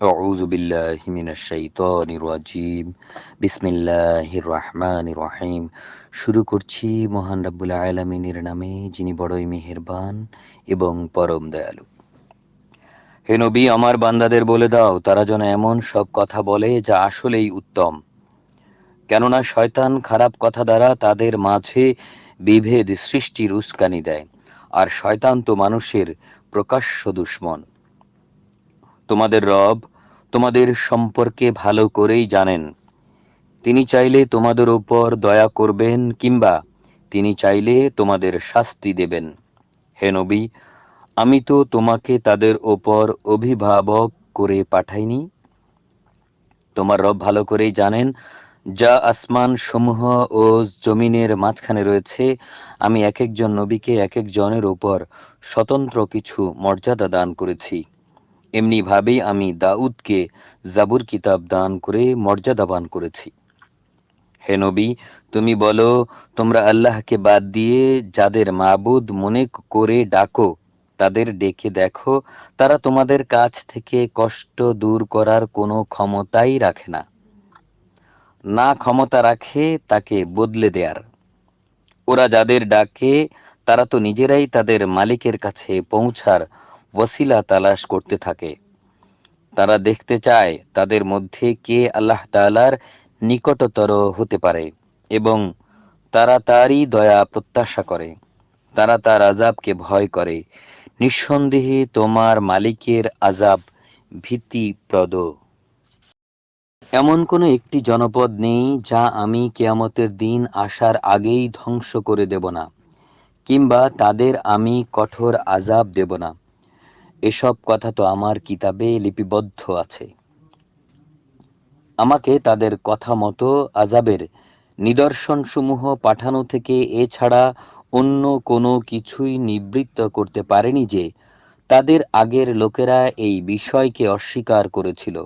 أعوذ بالله من الشيطان الرجيم بسم الله الرحمن الرحيم শুরু করছি মহান রাব্বুল আলামিনের নামে যিনি বড়ই মেহেরবান এবং পরম দয়ালু হে নবী আমার বান্দাদের বলে দাও তারা যেন এমন সব কথা বলে যা আসলেই উত্তম কেননা শয়তান খারাপ কথা দ্বারা তাদের মাঝে বিভেদ সৃষ্টির উস্কানি দেয় আর শয়তান তো মানুষের প্রকাশ্য দুশ্মন তোমাদের রব তোমাদের সম্পর্কে ভালো করেই জানেন। তিনি চাইলে তোমাদের ওপর দয়া করবেন কিংবা তিনি চাইলে তোমাদের শাস্তি দেবেন। হে নবী, আমি তো তোমাকে তাদের ওপর অভিভাবক করে পাঠাইনি। তোমার রব ভালো করেই জানেন, যা আসমান সমূহ ও জমিনের মাঝখানে রয়েছে, আমি এক একজন নবীকে এক একজনের উপর স্বতন্ত্র কিছু মর্যাদা দান করেছি। এমনি ভাবেই আমি দাউদকে জাবুর কিতাব দান করে মর্যাদাবান করেছি। হে নবী, তুমি বলো, তোমরা আল্লাহকে বাদ দিয়ে যাদের মাবুদ মনে করে ডাকো, তাদের ডেকে দেখো, তারা তোমাদের কাছ থেকে কষ্ট দূর করার কোনো ক্ষমতাই রাখে না। না ক্ষমতা রাখে, তাকে বদলে দেয়ার। ওরা যাদের ডাকে, তারা তো নিজেরাই তাদের মালিকের কাছে পৌঁছার ওসিলা তালাশ করতে থাকে। তারা দেখতে চায় তাদের মধ্যে কে আল্লাহ তালার নিকটতর হতে পারে এবং তারা তারই দয়া প্রত্যাশা করে। তারা তার আজাবকে ভয় করে। নিঃসন্দেহে তোমার মালিকের আজাব ভীতিপ্রদ। এমন কোনো একটি জনপদ নেই যা আমি কেয়ামতের দিন আসার আগেই ধ্বংস করে দেব না, কিংবা তাদের আমি কঠোর আজাব দেব না। এসব কথা তো আমার কিতাবে লিপিবদ্ধ আছে। আমাকে তাদের কথা মতো আজাবের নিদর্শনসমূহ পাঠানো থেকে এছাড়া অন্য কোনো কিছুই নিবৃত্ত করতে পারেনি যে তাদের আগের লোকেরা এই বিষয়কে অস্বীকার করেছিল।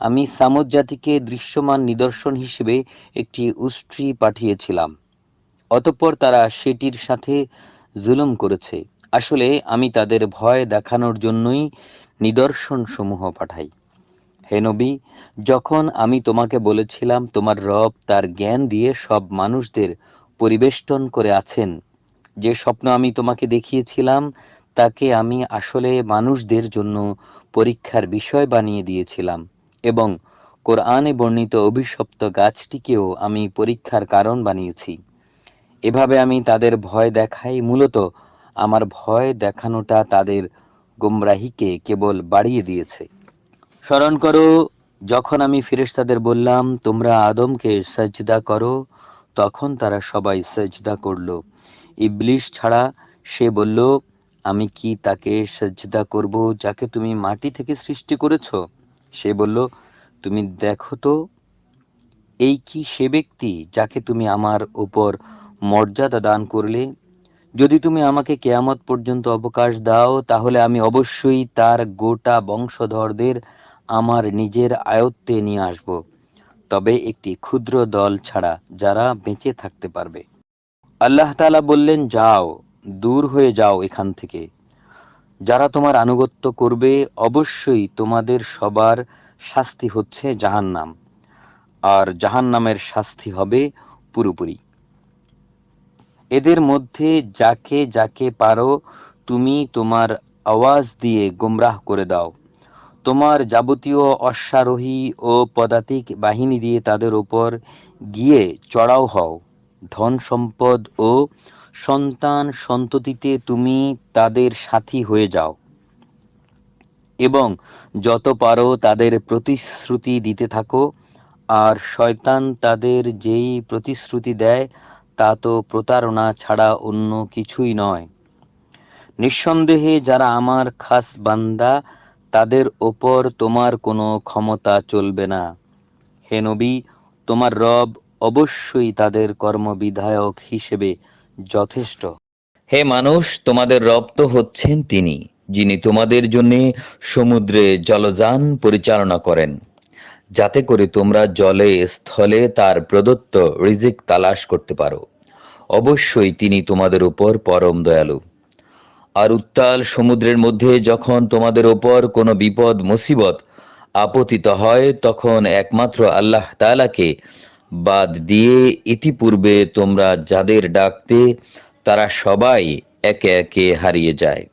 আমি সামুদ জাতিকে দৃশ্যমান নিদর্শন হিসেবে একটি উষ্ট্রি পাঠিয়েছিলাম, অতঃপর তারা সেটির সাথে জুলুম করেছে। আসলে আমি তাদের ভয় দেখানোর জন্যই নিদর্শন সমূহ পাঠাই। হে নবী, যখন আমি তোমাকে বলেছিলাম তোমার রব তার জ্ঞান দিয়ে সব মানুষদের পরিবেষ্টন করে আছেন, যে স্বপ্ন আমি তোমাকে দেখিয়েছিলাম, তাকে আমি আসলে মানুষদের জন্য পরীক্ষার বিষয় বানিয়ে দিয়েছিলাম এবং কোরআনে বর্ণিত অভিশপ্ত গাছটিকেও আমি পরীক্ষার কারণ বানিয়েছি। এভাবে আমি তাদের ভয় দেখাই মূলত আমার ভয় দেখানোটা তাদের গোমরাহিকে কেবল বাড়িয়ে দিয়েছে। স্মরণ করো, যখন আমি ফিরেশতাদের বললাম, তোমরা আদমকে সজদা করো, তখন তারা সবাই সজদা করল। ইবলিশ ছাড়া সে বলল, আমি কি তাকে সজদা করব যাকে তুমি মাটি থেকে সৃষ্টি করেছ? সে বলল, তুমি দেখো তো, এই কি সে ব্যক্তি যাকে তুমি আমার উপর মর্যাদা দান করলে? যদি তুমি আমাকে কেয়ামত পর্যন্ত অবকাশ দাও, তাহলে আমি অবশ্যই তার গোটা বংশধরদের আমার নিজের আয়ত্তে নিয়ে আসব। তবে একটি ক্ষুদ্র দল ছাড়া যারা বেঁচে থাকতে পারবে। আল্লাহ তালা বললেন, যাও, দূর হয়ে যাও এখান থেকে। যারা তোমার আনুগত্য করবে, অবশ্যই তোমাদের সবার শাস্তি হচ্ছে জাহান্নাম। আর জাহান্নামের শাস্তি হবে পুরোপুরি। এদের মধ্যে যাকে যাকে পারো, তুমি তোমার আওয়াজ দিয়ে গোমরাহ করে দাও। তোমার যাবতীয় অশ্বারোহী ও পদাতিক বাহিনী দিয়ে তাদের উপর গিয়ে চড়াও হও। ধন সম্পদ ও সন্তান সন্ততিতে তুমি তাদের সাথী হয়ে যাও। এবং যত পারো তাদের প্রতিশ্রুতি দিতে থাকো, আর শয়তান তাদের যেই প্রতিশ্রুতি দেয় তা তো প্রতারণা ছাড়া অন্য কিছুই নয়। নিঃসন্দেহে যারা আমার খাস বান্দা, তাদের ওপর তোমার কোনো ক্ষমতা চলবে না। হে নবী, তোমার রব অবশ্যই তাদের কর্মবিধায়ক হিসেবে যথেষ্ট। হে মানুষ, তোমাদের রব তো হচ্ছেন তিনি, যিনি তোমাদের জন্য সমুদ্রে জলযান পরিচালনা করেন। যাতে করে তোমরা জলে, স্থলে তার প্রদত্ত রিজিক তালাশ করতে পারো। অবশ্যই তিনি তোমাদের উপর পরম দয়ালু। আর উত্তাল সমুদ্রের মধ্যে যখন তোমাদের ওপর কোনো বিপদ, মুসিবত আপতিত হয়, তখন একমাত্র আল্লাহ তালাকে বাদ দিয়ে ইতিপূর্বে তোমরা যাদের ডাকতে, তারা সবাই একে একে হারিয়ে যায়।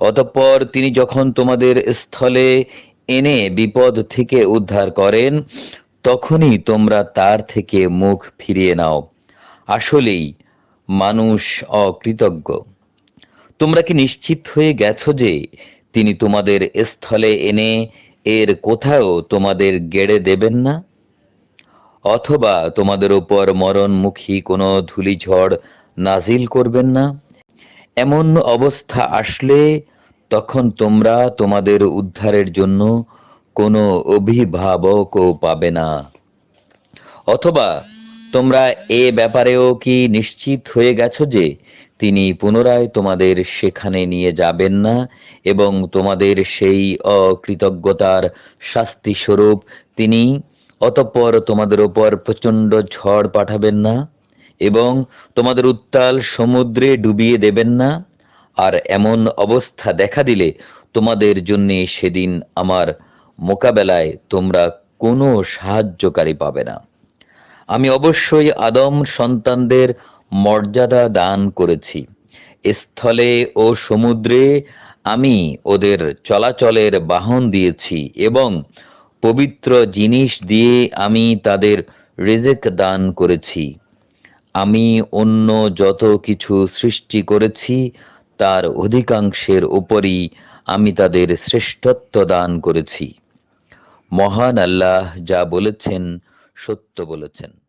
অতঃপর তিনি যখন তোমাদের স্থলে এনে বিপদ থেকে উদ্ধার করেন, তখনই তোমরা তার থেকে মুখ ফিরিয়ে নাও। আসলেই মানুষ অকৃতজ্ঞ। তোমরা কি নিশ্চিত হয়ে গেছো যে তিনি তোমাদের স্থলে এনে এর কোথাও তোমাদের গেড়ে দেবেন না? অথবা তোমাদের উপর মরণমুখী কোনো ধূলিঝড় নাজিল করবেন না? এমন অবস্থা আসলে তখন তোমরা তোমাদের উদ্ধারের জন্য কোনো অভিভাবকও পাবে না। অথবা তোমরা এ ব্যাপারেও কি নিশ্চিত হয়ে গেছো যে তিনি পুনরায় তোমাদের সেখানে নিয়ে যাবেন না এবং তোমাদের সেই অকৃতজ্ঞতার শাস্তি স্বরূপ তিনি অতঃপর তোমাদের ওপর প্রচণ্ড ঝড় পাঠাবেন না এবং তোমাদের উত্তাল সমুদ্রে ডুবিয়ে দেবেন না? আর এমন অবস্থা দেখা দিলে তোমাদের জন্য সেদিন আমার মোকাবেলায় তোমরা কোনো সাহায্যকারী পাবে না। আমি অবশ্যই আদম সন্তানদের মর্যাদা দান করেছি। স্থলে ও সমুদ্রে আমি ওদের চলাচলের বাহন দিয়েছি এবং পবিত্র জিনিস দিয়ে আমি তাদের রিজেক দান করেছি। আমি অন্য যত কিছু সৃষ্টি করেছি তার অধিকাংশের উপরই আমি তাদের শ্রেষ্ঠত্ব দান করেছি। মহান আল্লাহ যা বলেছেন সত্য বলেছেন।